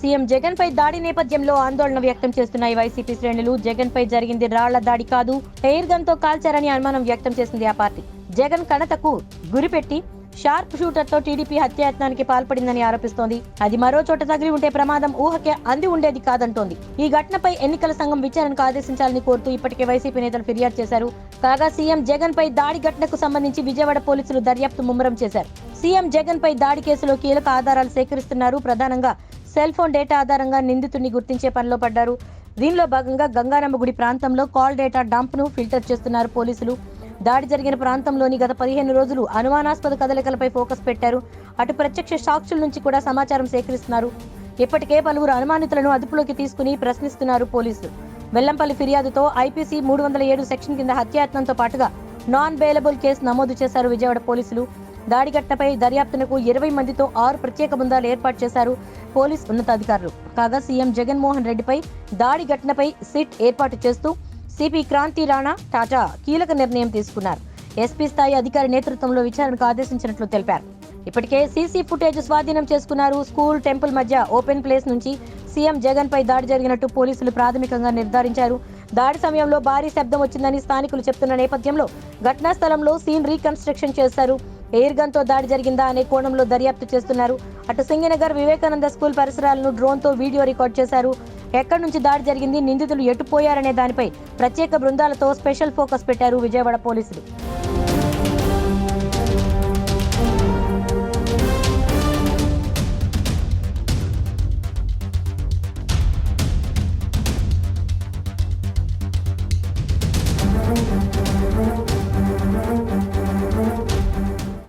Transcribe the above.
CM Jagan పై దాడి నేపథ్యంలో ఆందోళన వ్యక్తం చేస్తున్నాయి వైసీపీ శ్రేణులు. జగన్ పై జరిగింది రాళ్ళ దాడి కాదు ఎయిర్ గన్తో కాల్చారని అనుమానం వ్యక్తం చేసింది ఆ పార్టీ. జగన్ కణతకు గురిపెట్టి షార్ప్ షూటర్తో టీడీపీ హత్యాయత్నానికి పాల్పడిందని ఆరోపిస్తోంది. అది మరో చోట తగిలి ఉంటే ప్రమాదం ఊహకే అంది ఉండేది కాదంటోంది. ఈ ఘటనపై ఎన్నికల సంఘం విచారణకు ఆదేశించాలని కోరుతూ ఇప్పటికే వైసీపీ నేతలు ఫిర్యాదు చేశారు. కాగా సీఎం జగన్ పై దాడి ఘటనకు సంబంధించి విజయవాడ పోలీసులు దర్యాప్తు ముమ్మరం చేశారు. సీఎం జగన్ పై దాడి కేసులో కీలక ఆధారాలు సేకరిస్తున్నారు. ప్రధానంగా సెల్ ఫోన్ డేటా ఆధారంగా నిందితుడిని గుర్తించే పనిలో పడ్డారు. దీనిలో భాగంగా గంగారమ్మ గుడి ప్రాంతంలో కాల్ డేటా డంప్ను ఫిల్టర్ చేస్తున్నారు పోలీసులు. దాడి జరిగిన ప్రాంతంలోని గత పదిహేను రోజులు అనుమానాస్పద కదలికలపై ఫోకస్ పెట్టారు. అటు ప్రత్యక్ష సాక్షుల నుంచి కూడా సమాచారం సేకరిస్తున్నారు. ఇప్పటికే పలువురు అనుమానితులను అదుపులోకి తీసుకుని ప్రశ్నిస్తున్నారు పోలీసులు. వెల్లంపల్లి ఫిర్యాదుతో ఐపీసీ మూడు వందల ఏడు సెక్షన్ కింద హత్యాయత్నంతో పాటుగా నాన్ బెయిలబుల్ కేసు నమోదు చేశారు విజయవాడ పోలీసులు. దాడి ఘటనపై దర్యాప్తునకు ఇరవై మందితో ఆరు ప్రత్యేక బృందాలు ఏర్పాటు చేశారు పోలీస్ ఉన్నతాధికారులు. కాగా సీఎం జగన్మోహన్ రెడ్డిపై దాడి ఘటనపై సిట్ ఏర్పాటు చేస్తూ సిపి క్రాంతి రాణా టాటా కీలక నిర్ణయం తీసుకున్నారు. ఎస్పీ స్థాయి అధికారి నేతృత్వంలో విచారణకు ఆదేశించినట్లు తెలిపారు. ఇప్పటికే సీసీ ఫుటేజ్ స్వాధీనం చేసుకున్నారు. స్కూల్ టెంపుల్ మధ్య ఓపెన్ ప్లేస్ నుంచి సీఎం జగన్ పై దాడి జరిగినట్టు పోలీసులు ప్రాథమికంగా నిర్ధారించారు. దాడి సమయంలో భారీ శబ్దం వచ్చిందని స్థానికులు చెప్తున్న నేపథ్యంలో ఘటనా స్థలంలో సీన్ రీకన్స్ట్రక్షన్ చేశారు. ఎయిర్ గన్తో దాడి జరిగిందా అనే కోణంలో దర్యాప్తు చేస్తున్నారు. అటు సింగనగర్ వివేకానంద స్కూల్ పరిసరాలను డ్రోన్తో వీడియో రికార్డ్ చేశారు. ఎక్కడి నుంచి దాడి జరిగింది నిందితులు ఎటుపోయారనే దానిపై ప్రత్యేక బృందాలతో స్పెషల్ ఫోకస్ పెట్టారు విజయవాడ పోలీసులు.